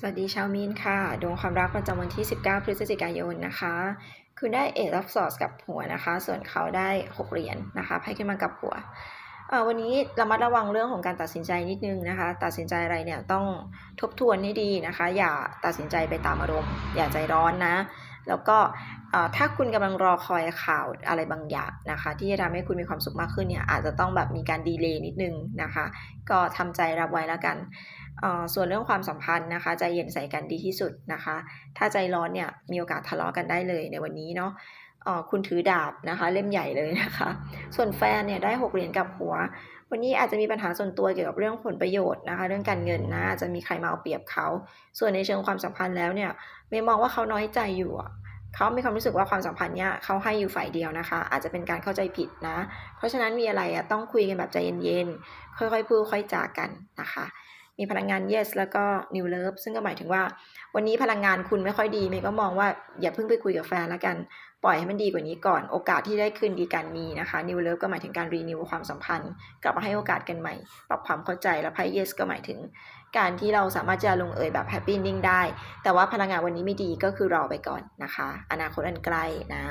สวัสดีชาวมีนค่ะ ดวงความรักประจำวันที่ 19 พฤศจิกายนนะคะคุณได้เอ of swords กับหัวนะคะ ส่วนเขาได้ 6 เหรียญนะคะไพ่ขึ้นมากับหัว วันนี้ระมัดระวังเรื่องของการตัดสินใจนิดนึงนะคะ ตัดสินใจอะไรเนี่ยต้องทบทวนให้ดีนะคะ อย่าตัดสินใจไปตามอารมณ์ อย่าใจร้อนนะ แล้วก็ถ้าคุณกำลังรอคอยข่าวอะไรบางอย่างนะคะ ที่จะทำให้คุณมีความสุขมากขึ้นเนี่ยอาจจะต้องแบบมีการดีเลย์นิดนึงนะคะ ก็ทำใจรับไว้แล้วกัน ส่วนเรื่องความสัมพันธ์นะคะ ใจเย็นใส่กันดีที่สุดนะคะ ถ้าใจร้อนเนี่ยมีโอกาสทะเลาะกันได้เลยในวันนี้เนาะคุณถือดาบนะคะเล่มใหญ่เลยนะคะ ส่วนแฟนเนี่ยได้หกเหรียญกับหัว วันนี้อาจจะมีปัญหาส่วนตัวเกี่ยวกับเรื่องผลประโยชน์นะคะ เรื่องการเงินนะอาจจะมีใครมาเอาเปรียบเขา ส่วนในเชิงความสัมพันธ์แล้วเนี่ยเมย์มองว่าเขาน้อยใจอยู่เขามีความรู้สึกว่าความสัมพันธ์เนี่ยเขาให้อยู่ฝ่ายเดียวนะคะ อาจจะเป็นการเข้าใจผิดนะ เพราะฉะนั้นมีอะไรอะต้องคุยกันแบบใจเย็นๆค่อยๆพูดค่อยจากันนะคะ มีพลังงาน yes แล้วก็ new love ซึ่งก็หมายถึงว่า วันนี้พลังงานคุณไม่ค่อยดีเมย์ก็มองว่าอย่าเพิ่งไปคุยกับแฟนแล้วกัน ปล่อยให้มันดีกว่านี้ก่อน โอกาสที่ได้คืนดีกันมีนะคะ new love ก็หมายถึงการ renew ความสัมพันธ์ กลับมาให้โอกาสกันใหม่ ปรับความเข้าใจแล้วไพ่ yes ก็หมายถึง การที่เราสามารถจะลงเอยแบบ happy ending ได้ แต่ว่าพลังงานวันนี้ไม่ดีก็คือรอไปก่อนนะคะ อนาคตอันไกลนะ